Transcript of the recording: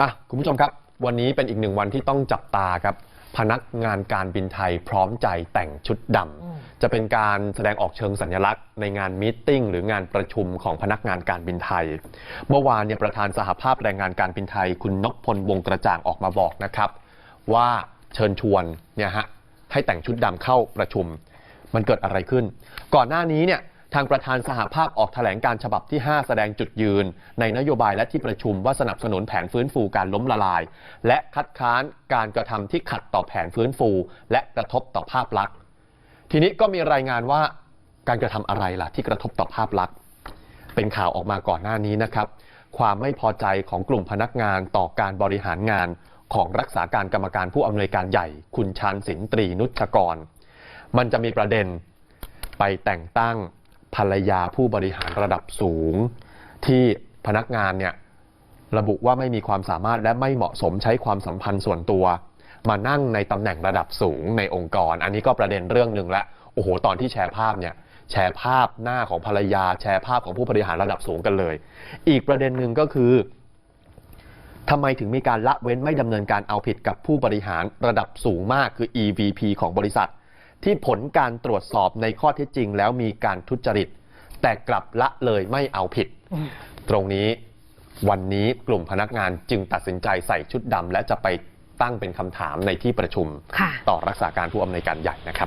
อะคุณผู้ชมครับ วันนี้เป็นอีกหนึ่งวันที่ต้องจับตาครับ พนักงานการบินไทยพร้อมใจแต่งชุดดำจะเป็นการแสดงออกเชิงสัญลักษณ์ในงานมีตติ้งหรืองานประชุมของพนักงานการบินไทย เมื่อวานเนี่ยประธานสหภาพแรงงานการบินไทย คุณนพพลวงกระจ่างออกมาบอกนะครับ ว่าเชิญชวนเนี่ยฮะให้แต่งชุดดำเข้าประชุม มันเกิดอะไรขึ้น ก่อนหน้านี้เนี่ยทางประธานสหภาพออกแถลงการฉบับที่ 5 แสดงจุดยืน ในนโยบายและที่ประชุมว่าสนับสนุนแผนฟื้นฟูการล้มละลาย และคัดค้านการกระทำที่ขัดต่อแผนฟื้นฟู และกระทบต่อภาพลักษณ์ ทีนี้ก็มีรายงานว่าการกระทำอะไรล่ะที่กระทบต่อภาพลักษณ์ เป็นข่าวออกมาก่อนหน้านี้นะครับ ความไม่พอใจของกลุ่มพนักงานต่อการบริหารงานของรักษาการกรรมการผู้อำนวยการใหญ่ คุณชานสินตรีนุชกร มันจะมีประเด็นไปแต่งตั้ง ภรรยาผู้บริหารระดับสูง ที่พนักงานเนี่ยระบุว่าไม่มีความสามารถและไม่เหมาะสมใช้ความสัมพันธ์ส่วนตัว มานั่งในตำแหน่งระดับสูงในองค์กร อันนี้ก็ประเด็นเรื่องหนึ่งละโอ้โห ตอนที่แชร์ภาพเนี่ยแชร์ภาพหน้าของภรรยา แชร์ภาพของผู้บริหารระดับสูงกันเลย อีกประเด็นหนึ่งก็คือทำไมถึงมีการละเว้นไม่ดำเนินการเอาผิดกับผู้บริหารระดับสูงมากคือ EVP ของบริษัท ที่ผลการตรวจสอบในข้อเท็จจริง แล้วมีการทุจริต แต่กลับละเลยไม่เอาผิด ตรงนี้วันนี้กลุ่มพนักงานจึงตัดสินใจใส่ชุดดำและจะไปตั้งเป็นคำถามในที่ประชุม ต่อรักษาการผู้อำนวยการใหญ่นะครับ